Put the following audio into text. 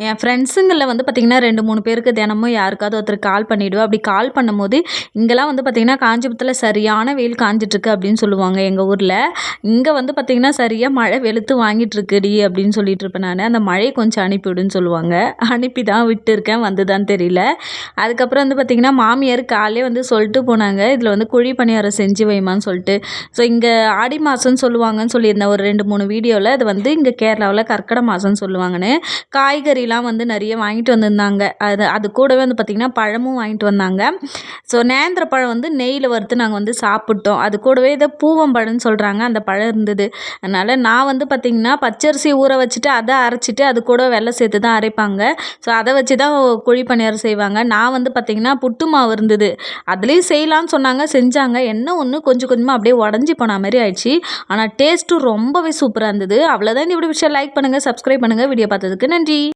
என் ஃப்ரெண்ட்ஸுங்களில் வந்து பார்த்திங்கன்னா ரெண்டு மூணு பேருக்கு தினமும் யாருக்காவது ஒருத்தருக்கு கால் பண்ணிவிடுவேன் அப்படி கால் பண்ணும்போது இங்கெல்லாம் வந்து பார்த்திங்கன்னா காஞ்சிபுரத்தில் சரியான வெயில் காஞ்சிட்ருக்கு அப்படின்னு சொல்லுவாங்க எங்கள் ஊரில். இங்கே வந்து பார்த்திங்கன்னா சரியாக மழை வெளுத்து வாங்கிட்டுருக்குடி அப்படின்னு சொல்லிட்டு இருப்பேன் நான். அந்த மழையை கொஞ்சம் அனுப்பிவிடுன்னு சொல்லுவாங்க. அனுப்பி தான் விட்டுருக்கேன் தான் தெரியல. அதுக்கப்புறம் வந்து பார்த்திங்கன்னா மாமியார் காலே வந்து சொல்லிட்டு போனாங்க. இதில் வந்து குழி பணியாரம் செஞ்சு வைமான்னு சொல்லிட்டு. ஸோ இங்கே ஆடி மாதம்னு சொல்லுவாங்கன்னு சொல்லியிருந்தேன். ஒரு ரெண்டு மூணு வீடியோவில் அது வந்து இங்கே கேரளாவில் கர்க்கடை மாதம்னு சொல்லுவாங்கன்னு. காய்கறி காய்கறிலாம் வந்து நிறைய வாங்கிட்டு வந்திருந்தாங்க. அது அது கூடவே வந்து பார்த்திங்கன்னா பழமும் வாங்கிட்டு வந்தாங்க. ஸோ நேந்திர பழம் வந்து நெய்யில் வறுத்து நாங்கள் வந்து சாப்பிட்டோம். அது கூடவே இதை பூவம்பழம்னு சொல்கிறாங்க அந்த பழம் இருந்தது. அதனால் நான் வந்து பார்த்திங்கன்னா பச்சரிசி ஊற வச்சுட்டு அதை அரைச்சிட்டு அது கூட வெள்ளை சேர்த்து தான் அரைப்பாங்க. ஸோ அதை வச்சு தான் குழி பணியாரம் செய்வாங்க. நான் வந்து பார்த்திங்கன்னா புட்டு மாவு இருந்தது. அதுலேயும் செய்யலான்னு சொன்னாங்க. செஞ்சாங்க. என்ன ஒன்று கொஞ்சம் கொஞ்சமாக அப்படியே உடஞ்சி போன மாதிரி ஆயிடுச்சு. ஆனால் டேஸ்ட்டும் ரொம்பவே சூப்பராக இருந்தது. அவ்வளோதான் இந்த வீடியோ விஷயம் லைக் பண்ணுங்கள் சப்ஸ்கிரைப் பண்ணுங்கள் வீடியோ பார்த்ததுக்கு நன்றி.